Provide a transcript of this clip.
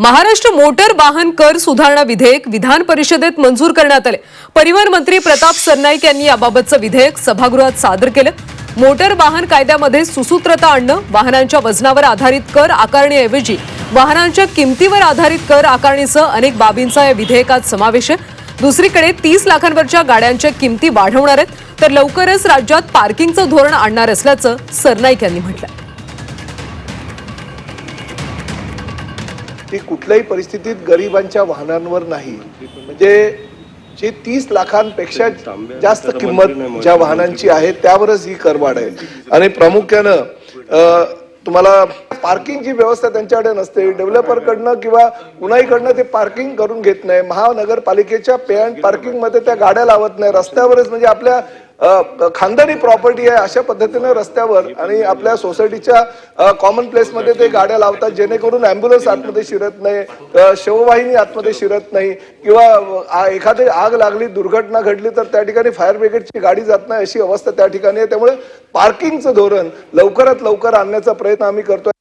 Maharashtra motor वाहन कर सुधारणा विधेयक विधान परिषदेत मंजूर करण्यात आले. परिवहन मंत्री प्रताप सरनाईक यांनी याबाबतचं विधेयक सभागृहात सादर केलं. मोटर वाहन कायद्यामध्ये सुसूत्रता आणणं वाहनांच्या वजनावर आधारित कर आकारणीऐवजी वाहनांच्या किमतीवर आधारित कर आकारणीसह अनेक बाबींचा या विधेयकात समावेश आहे. दुसरीकडे तीस लाखांवरच्या गाड्यांच्या किमती वाढवणार आहेत तर लवकरच राज्यात पार्किंगचं धोरण आणणार असल्याचं सरनाईक यांनी म्हटलं ती कुठल्याही परिस्थितीत गरिबांच्या वाहनांवर नाही. म्हणजे जे तीस लाखांपेक्षा जास्त किंमत ज्या वाहनांची आहे त्यावरच ही करवाढ आहे. आणि प्रामुख्यानं तुम्हाला पार्किंगची व्यवस्था त्यांच्याकडे नसते डेव्हलपरकडनं किंवा कुणाहीकडनं ते पार्किंग करून घेत नाही महानगरपालिकेच्या पे अँड पार्किंगमध्ये त्या गाड्या लावत नाही रस्त्यावरच म्हणजे आपल्या खानदानी प्रॉपर्टी आहे अशा पद्धतीनं रस्त्यावर आणि आपल्या सोसायटीच्या कॉमन प्लेसमध्ये ते गाड्या लावतात जेणेकरून अँब्युलन्स आतमध्ये शिरत नाही शववाहिनी आतमध्ये शिरत नाही किंवा एखादी आग लागली दुर्घटना घडली तर त्या ठिकाणी फायर ब्रिगेडची गाडी जात नाही अशी अवस्था त्या ठिकाणी आहे. त्यामुळे पार्किंगचं धोरण लवकरात लवकर आणण्याचा प्रयत्न आम्ही करतोय.